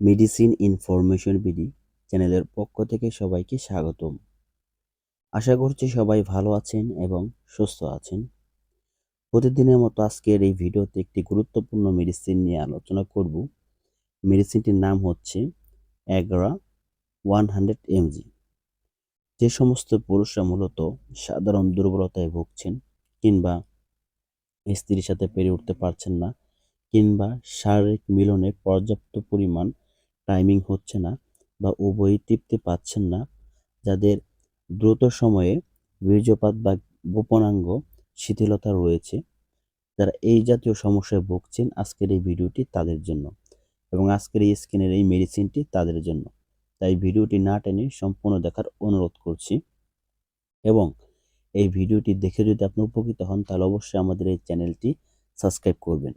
Medicine information BD চ্যানেলের পক্ষ থেকে সবাইকে স্বাগতম। আশা করছি সবাই ভালো আছেন এবং সুস্থ আছেন। প্রতিদিনের মতো আজকের এই ভিডিওতে একটি গুরুত্বপূর্ণ মেডিসিন নিয়ে আলোচনা করব। মেডিসিনটির নাম হচ্ছে অ্যাগ্রা ওয়ান হান্ড্রেড এমজি। যে সমস্ত পুরুষরা মূলত সাধারণ দুর্বলতায় ভুগছেন কিংবা স্ত্রীর সাথে পেরে উঠতে পারছেন না কিংবা শারীরিক মিলনে পর্যাপ্ত পরিমাণ টাইমিং হচ্ছে না বা উভয়ই তৃপ্তি পাচ্ছেন না, যাদের দ্রুত সময়ে বীর্যপাত বা গোপনাঙ্গ শিথিলতা রয়েছে, যারা এই জাতীয় সমস্যায় ভুগছেন আজকের এই ভিডিওটি তাদের জন্য এবং আজকের এই স্কিনের এই মেডিসিনটি তাদের জন্য। তাই ভিডিওটি না টেনে সম্পূর্ণ দেখার অনুরোধ করছি এবং এই ভিডিওটি দেখে যদি আপনি উপকৃত হন তাহলে অবশ্যই আমাদের এই চ্যানেলটি সাবস্ক্রাইব করবেন।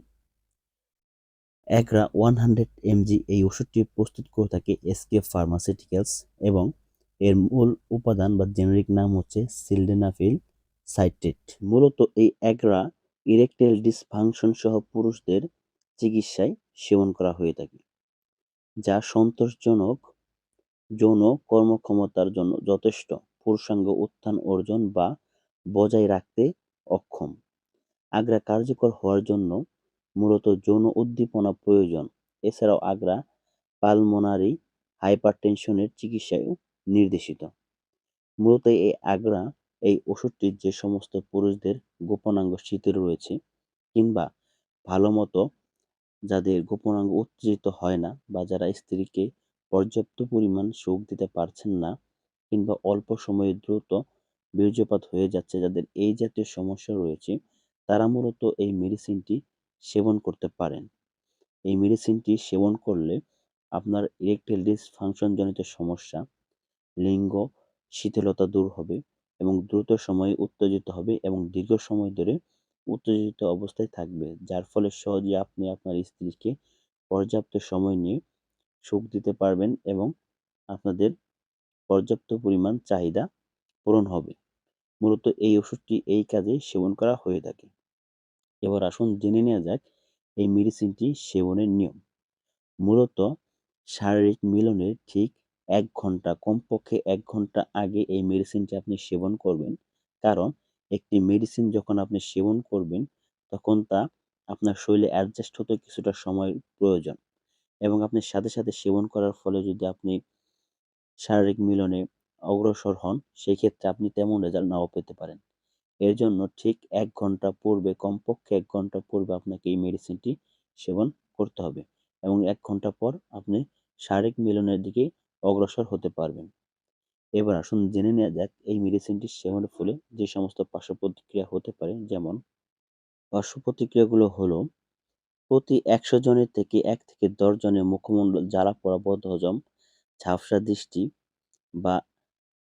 একরা ওয়ান হান্ড্রেড এমজি এই ওষুধটি প্রস্তুত করে থাকে এসকে ফার্মাসিউটিক্যালস এবং এর মূল উপাদান বা জেনেরিক নাম হচ্ছে সিলডেনাফিল সাইট্রেট। মূলত এই একরা ইরেকটেল ডিসফাংশন সহ পুরুষদের চিকিৎসায় সেবন করা হয়ে থাকে, যা সন্তোষজনক যৌন কর্মক্ষমতার জন্য যথেষ্ট, পুরুষাঙ্গ উত্থান অর্জন বা বজায় রাখতে অক্ষম। আগ্রা কার্যকর হওয়ার জন্য মূলত যৌন উদ্দীপনা প্রয়োজন। এছাড়াও আগ্রা পালমোনারি হাইপারটেনশনের চিকিৎসায়ও নির্দেশিত। মূলত এই আগ্রা এই ওষুধটি যে সমস্ত পুরুষদের গোপনাঙ্গ শীতের রয়েছে কিংবা ভালো মতো যাদের গোপনাঙ্গ উত্তেজিত হয় না বা যারা স্ত্রীকে পর্যাপ্ত পরিমাণ সুখ দিতে পারছেন না কিংবা অল্প সময়ে দ্রুত বীর্যপাত হয়ে যাচ্ছে যাদের এই জাতীয় সমস্যা রয়েছে, তারা মূলত এই মেডিসিনটি সেবন করতে পারেন। এই মেডিসিনটি সেবন করলে আপনার ইরেকটাইল ডিসফাংশনজনিত সমস্যা, লিঙ্গ শিথিলতা দূর হবে এবং দ্রুত সময়ে উত্তেজিত হবে এবং দীর্ঘ সময় ধরে উত্তেজিত অবস্থায় থাকবে। যার ফলে সহজে আপনি আপনার স্ত্রীকে পর্যাপ্ত সময় নিয়ে সুখ দিতে পারবেন এবং আপনাদের পর্যাপ্ত পরিমাণ চাহিদা পূরণ হবে। মূলত এই ওষুধটি এই কাজে সেবন করা হয়ে থাকে। এবার আসুন জেনে নেওয়া যাক এই মেডিসিনটি সেবনের নিয়ম। মূলত শারীরিক মিলনের ঠিক এক ঘণ্টা, কমপক্ষে এক ঘণ্টা আগে এই মেডিসিনটি আপনি সেবন করবেন। কারণ একটি মেডিসিন যখন আপনি সেবন করবেন, তখন তা আপনার শরীরে অ্যাডজাস্ট হতে কিছুটা সময় প্রয়োজন। এবং আপনি সাথে সাথে সেবন করার ফলে যদি আপনি শারীরিক মিলনে অগ্রসর হন, সেই ক্ষেত্রে আপনি তেমন রেজাল্ট নাও পেতে পারেন। এর জন্য ঠিক এক ঘণ্টা পূর্বে, কমপক্ষে এক ঘণ্টা পূর্বে আপনাকে এই মেডিসিনটি সেবন করতে হবে এবং এক ঘণ্টা পর আপনি শারীরিক মিলনের দিকে অগ্রসর হতে পারবেন। এবার আসুন জেনে নেওয়া যাক এই মেডিসিনটি সেবনের ফলে যে সমস্ত পার্শ্ব প্রতিক্রিয়া হতে পারে, যেমন পার্শ্ব প্রতিক্রিয়াগুলো হলো, প্রতি একশো জনের থেকে এক থেকে দশ জনের মুখমণ্ডল জ্বালা পড়া বদ হজম ঝাপসা দৃষ্টি বা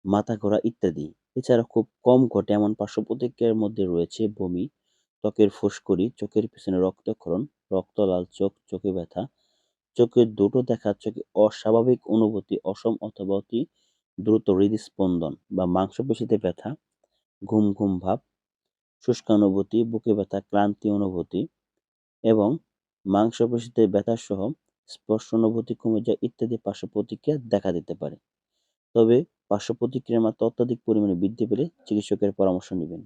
মাথা ঘোরা ইত্যাদি। এছাড়া খুব কম ঘটে, এমন পার্শ্ব প্রতিক্রিয়ার মধ্যে রয়েছে বমি, ত্বকের ফুসকুড়ি, চোখের পিছনে রক্তক্ষরণ, রক্ত লাল চোখ, চোখে ব্যথা চোখের দুটো দেখা, চোখে অস্বাভাবিক অনুভূতি, অসম অথবা অতি দ্রুত হৃদস্পন্দন বা মাংসপেশিতে ব্যথা, ঘুম ঘুম ভাব শুষ্কানুভূতি বুকে ব্যথা, ক্লান্তি অনুভূতি এবং মাংসপেশিতে ব্যথা সহ স্পর্শ অনুভূতি কমে যায় ইত্যাদি পার্শ্ব প্রতিক্রিয়া দেখা দিতে পারে। তবে পার্শ্ব প্রতিক্রিয়ার মাত্রা অত্যাধিক পরিমাণে বৃদ্ধি পেলে চিকিৎসকের পরামর্শ নেবেন।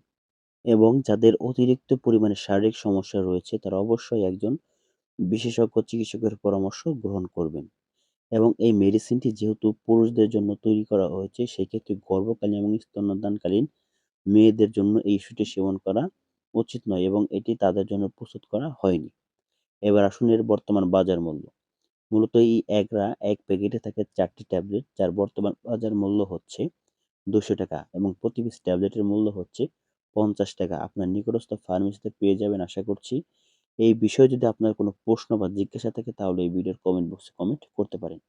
এবং যাদের অতিরিক্ত পরিমাণে শারীরিক সমস্যা রয়েছে, তারা অবশ্যই একজন বিশেষজ্ঞ চিকিৎসকের পরামর্শ গ্রহণ করবেন। এবং এই মেডিসিনটি যেহেতু পুরুষদের জন্য তৈরি করা হয়েছে, সেক্ষেত্রে গর্ভকালীন এবং স্তন্যদানকালীন মেয়েদের জন্য এই ইস্যুটি সেবন করা উচিত নয় এবং এটি তাদের জন্য প্রস্তুত করা হয়নি। এবার আসুন এর বর্তমান বাজার মূল্য। মূলত এই একরা এক প্যাকেটে থাকে চারটি ট্যাবলেট, যার বর্তমান বাজার মূল্য হচ্ছে দুশো টাকা এবং প্রতি পিস ট্যাবলেটের মূল্য হচ্ছে পঞ্চাশ টাকা। আপনার নিকটস্থ ফার্মেসিতে পেয়ে যাবেন আশা করছি। এই বিষয়ে যদি আপনার কোনো প্রশ্ন বা জিজ্ঞাসা থাকে তাহলে এই ভিডিওর কমেন্ট বক্সে কমেন্ট করতে পারেন।